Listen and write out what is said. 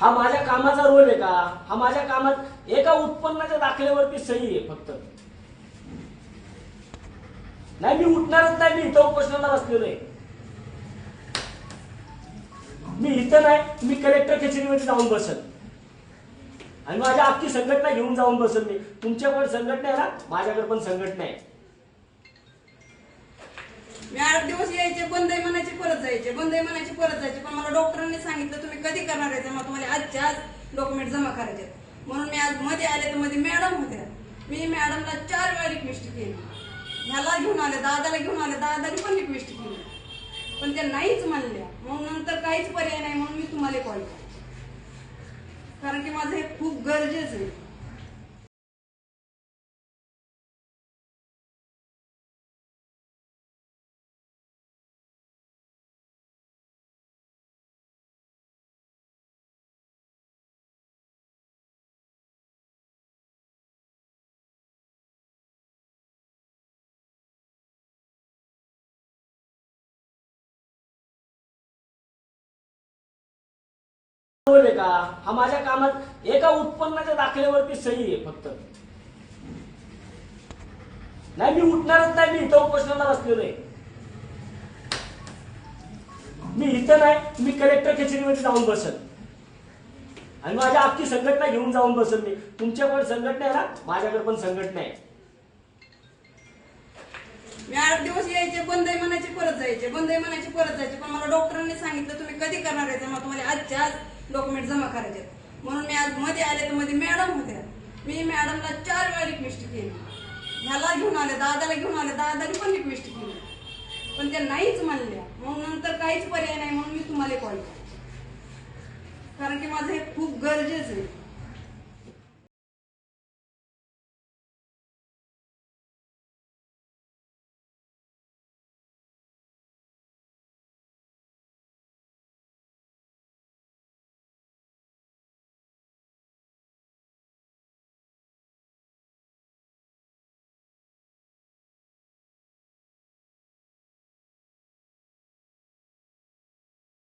हा माझ्या कामाचा रोल आहे का? हा माझ्या कामात एका उत्पन्नाच्या दाखल्यावरती सही आहे फक्त. नाही मी उठणारच नाही मी इथं उपोषणाला बसलेलो आहे. मी इथं नाही मी कलेक्टर कचेरीमध्ये जाऊन बसल. आणि माझ्या अख्खी संघटना घेऊन जाऊन बसल मी. तुमच्याकडे संघटना आहे ना? माझ्याकडे पण संघटना आहे. मी आठ दिवस यायचे बंद आहे म्हणायचे परत जायचे. बंद आहे म्हणायचे परत जायचे. पण मला डॉक्टरांनी सांगितलं तुम्ही कधी करणार आहे जमा? तुम्हाला आजच्या आज डॉक्युमेंट जमा करायचे आहेत. म्हणून मी आज मध्ये आले तर मध्ये मॅडम होत्या. मी मॅडमला चार वेळा रिक्वेस्ट केली. ह्याला घेऊन आले दादाला घेऊन आले दादाने पण रिक्वेस्ट केली. पण त्या नाहीच म्हणल्या. मग नंतर काहीच पर्याय नाही म्हणून मी तुम्हाला कॉल केला. कारण की माझं हे खूप गरजेचं आहे. का? हा माझ्या कामात एका उत्पन्नाच्या दाखल्यावरती सही आहे फक्त. नाही मी उठणारच नाही मी इथं उपोषणाला बसलेलो आहे. मी इथं नाही मी कलेक्टर कचेरीमध्ये जाऊन बसल. आणि माझ्या अख्खी संघटना घेऊन जाऊन बसल मी. तुमच्याकडे संघटना आहे ना? माझ्याकडे पण संघटना आहे. मी आठ दिवस यायचे बंद म्हणायचे परत जायचे. बंद म्हणायचे परत जायचे. पण मला डॉक्टरांनी सांगितलं तुम्ही कधी करणार आहे? मग तुम्हाला आजच्या आज डॉक्युमेंट जमा करायचे. आहेत. म्हणून मी आज मध्ये आले तर मध्ये मॅडम होत्या. मी मॅडमला चार वेळा रिक्वेस्ट केली. ह्याला घेऊन आले दादाला घेऊन आले दादाने पण रिक्वेस्ट केली. पण त्या नाहीच म्हणल्या. मग नंतर काहीच पर्याय नाही म्हणून मी तुम्हाला कॉल केला. कारण की माझं हे खूप गरजेचं आहे.